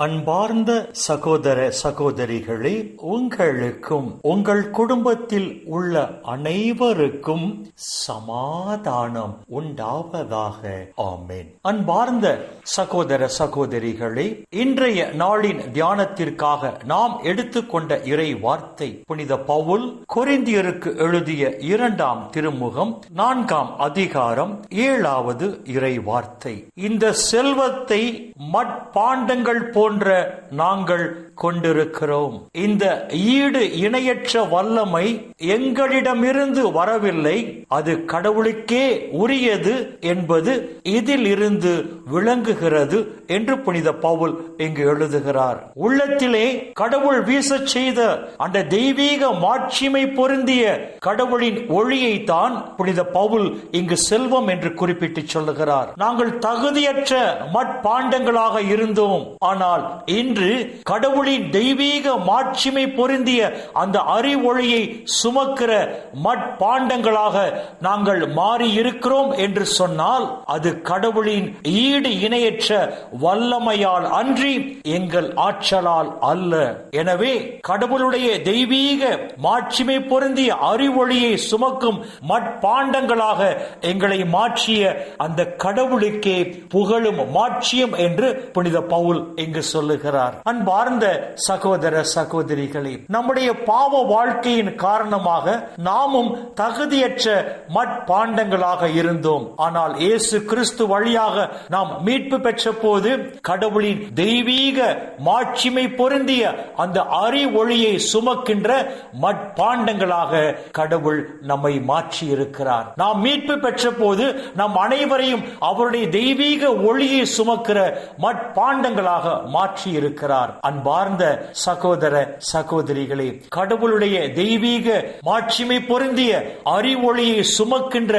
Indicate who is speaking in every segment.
Speaker 1: அன்பார்ந்த சகோதர சகோதரிகளே உங்களுக்கும் உங்கள் குடும்பத்தில் உள்ள அனைவருக்கும் சமாதானம் உண்டாவதாக. ஆமேன். அன்பார்ந்த சகோதர சகோதரிகளே இன்றைய நாளின் தியானத்திற்காக நாம் எடுத்துக்கொண்ட இறை வார்த்தை புனித பவுல் கொரிந்தியருக்கு எழுதிய இரண்டாம் திருமுகம் நான்காம் அதிகாரம் ஏழாவது இறை வார்த்தை. இந்த செல்வத்தை மட்பாண்டங்கள் போன்ற நாங்கள் கொண்டிருக்கிறோம். இந்த ஈடு இணையற்ற வல்லமை எங்களிடமிருந்து வரவில்லை. அது கடவுளுக்கே உரியது என்பது இதில் இருந்து விளங்குகிறது என்று புனித பவுல் இங்கு எழுதுகிறார். உள்ளத்திலே கடவுள் வீசச் செய்த அந்த தெய்வீக மாட்சிமை பொருந்திய கடவுளின் ஒளியை தான் புனித பவுல் இங்கு செல்வம் என்று குறிப்பிட்டு சொல்லுகிறார். நாங்கள் தகுதியற்ற மட்பாண்டங்களாக இருந்தோம். ஆனால் இன்று கடவுளின் தெய்வீக மாட்சிமை பொருந்திய அந்த அறிவொழியை சுமக்கிற மட்பாண்டங்களாக நாங்கள் மாறி இருக்கிறோம் என்று சொன்னால் அது கடவுளின் ஈடு இணையற்ற வல்லமையால் அன்றி எங்கள் ஆற்றலால் அல்ல. எனவே கடவுளுடைய தெய்வீக மாட்சிமை பொருந்திய அறிவொளியை சுமக்கும் மட்பாண்டங்களாக எங்களை மாற்றிய அந்த கடவுளுக்கே புகழும் மாட்சியம் என்று புனித பவுல் இங்கு என்று சொல்லுகிறார். அன்பார்ந்த சகோதர சகோதரிகளே நம்முடைய பாவ வாழ்க்கையின் காரணமாக நாமும் தகுதியற்ற மட்பாண்டங்களாக இருந்தோம். ஆனால் இயேசு கிறிஸ்து வழியாக நாம் மீட்பு பெற்ற போது கடவுளின் தெய்வீக மாட்சிமை பொருந்திய அந்த அறி ஒளியை சுமக்கின்ற மட்பாண்டங்களாக கடவுள் நம்மை மாற்றி இருக்கிறார் நாம் மீட்பு பெற்ற போது நம் அனைவரையும் அவருடைய தெய்வீக ஒளியை சுமக்கிற மட்பாண்டங்களாக மாற்றி இருக்கிறார் அன்பார்ந்த சகோதர சகோதரிகளே கடவுளுடைய தெய்வீக மாட்சிமை பொருந்திய அறிவொளியை சுமக்கின்ற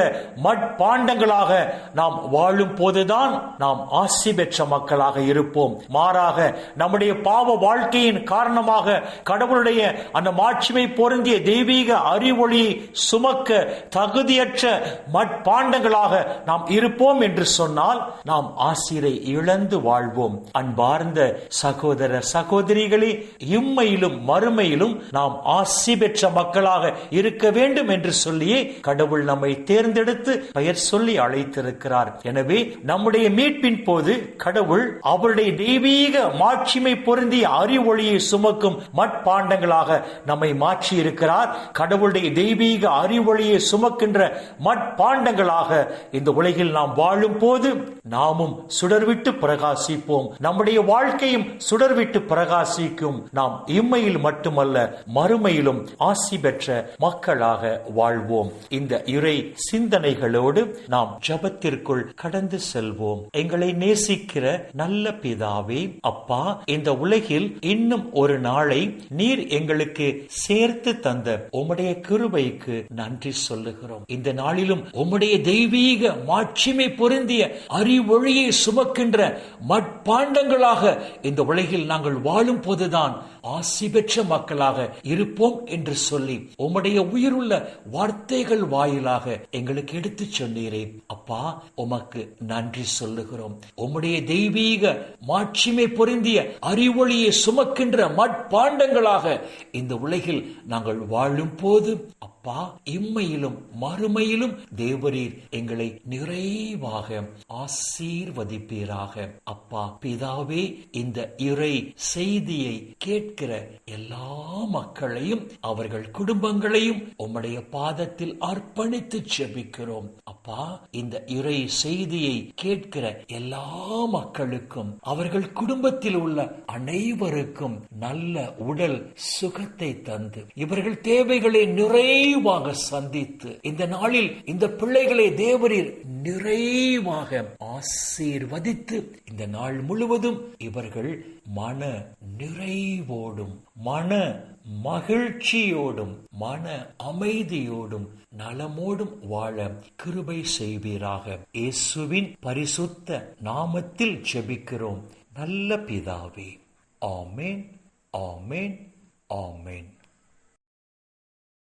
Speaker 1: மட்பாண்டங்களாக நாம் வாழும் போதுதான் நாம் ஆசி பெற்ற மக்களாக இருப்போம். மாறாக நம்முடைய பாவ வாழ்க்கையின் காரணமாக கடவுளுடைய அந்த மாட்சிமை பொருந்திய தெய்வீக அறிவொளியை சுமக்க தகுதியற்ற மட்பாண்டங்களாக நாம் இருப்போம் என்று சொன்னால் நாம் ஆசிரை இழந்து வாழ்வோம். அன்பார்ந்த சகோதர சகோதரிகளே இம்மையிலும் மறுமையிலும் நாம் ஆசி பெற்ற மக்களாக இருக்க வேண்டும் என்று சொல்லியே கடவுள் நம்மை தேர்ந்தெடுத்து பெயர் சொல்லி அழைத்திருக்கிறார். எனவே நம்முடைய மீட்பின் போது கடவுள் அவருடைய தெய்வீக மாட்சிமை பொருந்திய அறிவொளியை சுமக்கும் மட்பாண்டங்களாக நம்மை மாற்றி இருக்கிறார் கடவுளுடைய தெய்வீக அறிவொளியை சுமக்கின்ற மட்பாண்டங்களாக இந்த உலகில் நாம் வாழும் போது நாமும் சுடர்விட்டு பிரகாசிப்போம். நம்முடைய வாழ்க்கையும் சுடர்விட்டு பிரகாசிக்கும். நாம் இம்மையில் மட்டுமல்ல மறுமையிலும் ஆசி பெற்ற மக்களாக வாழ்வோம். இந்த இறை சிந்தனைகளோடு நாம் ஜபத்திற்குள் கடந்து செல்வோம். எங்களை நேசிக்கிற நல்ல பிதாவே அப்பா இந்த உலகில் இன்னும் ஒரு நாளை நீர் எங்களுக்கு சேர்த்து தந்த உம்முடைய கிருபைக்கு நன்றி சொல்லுகிறோம். இந்த நாளிலும் உம்முடைய தெய்வீக மாட்சிமை பொருந்திய அறிவொழியை சுமக்கின்ற மட்பாண்டங்களாக இந்த உலகில் நாங்கள் வாழும் போதுதான் ஆசி பெற்ற மக்களாக இருப்போம் என்று சொல்லி உம்முடைய உயிருள்ள வார்த்தைகள் வாயிலாக எங்களுக்கு எடுத்து சொன்னீரே. அப்பா உமக்கு நன்றி சொல்லுகிறோம். உம்முடைய தெய்வீக மாட்சிமை பொருந்திய அறிவொளியை சுமக்கின்ற மட்பாண்டங்களாக இந்த உலகில் நாங்கள் வாழும் போது அப்பா இம்மையிலும் மறுமையிலும் தேவரீர் எங்களை நிறைவாக ஆசீர்வதிப்பீராக. அப்பா பிதாவே இந்த இறை செய்தியை கேட்கிற எல்லா மக்களையும் அவர்கள் குடும்பங்களையும் உம்முடைய பாதத்தில் அர்ப்பணித்து செபிக்கிறோம். அப்பா இந்த இறை செய்தியை கேட்கிற எல்லா மக்களுக்கும் அவர்கள் குடும்பத்தில் உள்ள அனைவருக்கும் நல்ல உடல் சுகத்தை தந்து இவர்கள் தேவைகளை நிறைவாக சந்தித்து இந்த நாளில் இந்த பிள்ளைகளை தேவரீர் நிறைவாக ஆசீர்வதித்து இந்த நாள் முழுவதும் இவர்கள் மன நிறைவோடும் மன மகிழ்ச்சியோடும் மன அமைதியோடும் நலமோடும் வாழ கிருபை செய்வீராக. இயேசுவின் பரிசுத்த நாமத்தில் ஜெபிக்கிறோம். நல்ல பிதாவே ஆமேன் ஆமேன் ஆமேன்.